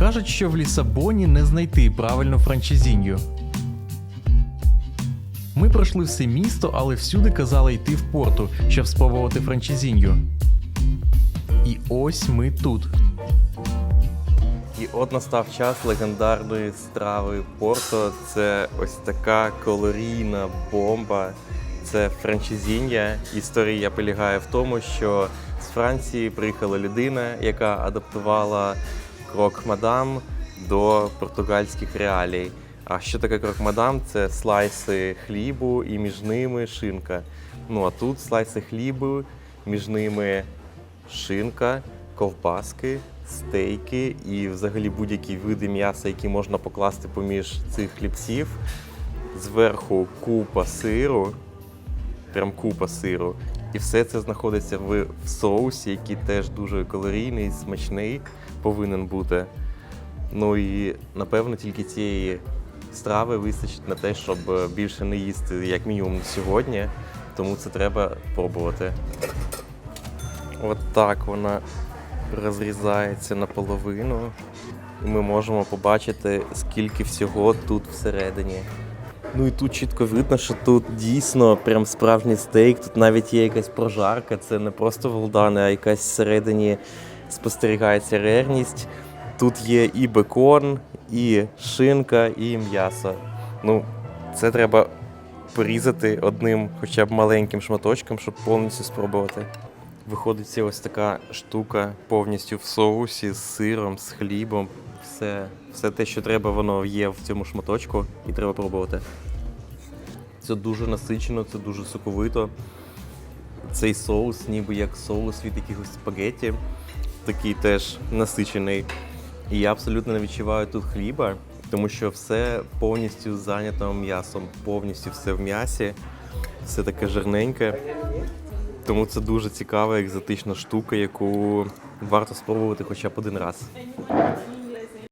Кажуть, що в Лісабоні не знайти правильну франчайзіню. Ми пройшли все місто, але всюди казали йти в порту, щоб спробувати франчайзіню. І ось ми тут. І от настав час легендарної страви Порто. Це ось така калорійна бомба. Це франчайзіння. Історія полягає в тому, що з Франції приїхала людина, яка адаптувала крок мадам до португальських реалій. А що таке крок мадам? Це слайси хлібу і між ними шинка. Ну а тут слайси хлібу, між ними шинка, ковбаски, стейки і взагалі будь-які види м'яса, які можна покласти поміж цих хлібців. Зверху купа сиру, прям купа сиру. І все це знаходиться в, соусі, який теж дуже калорійний, смачний повинен бути. Ну і напевно тільки цієї страви вистачить на те, щоб е, більше не їсти як мінімум сьогодні. Тому це треба пробувати. От так вона розрізається наполовину. І ми можемо побачити, скільки всього тут всередині. Ну і тут чітко видно, що тут дійсно прям справжній стейк. Тут навіть є якась прожарка. Це не просто волдани, а якась всередині спостерігається рерність. Тут є і бекон, і шинка, і м'ясо. Ну, це треба порізати одним хоча б маленьким шматочком, щоб повністю спробувати. Виходить ось така штука повністю в соусі з сиром, з хлібом. Все, все те, що треба, воно є в цьому шматочку, і треба пробувати. Це дуже насичено, це дуже соковито. Цей соус, ніби як соус від якихось спагетті, такий теж насичений. І я абсолютно не відчуваю тут хліба, тому що все повністю зайнято м'ясом, повністю все в м'ясі, все таке жирненьке. Тому це дуже цікава екзотична штука, яку варто спробувати хоча б один раз.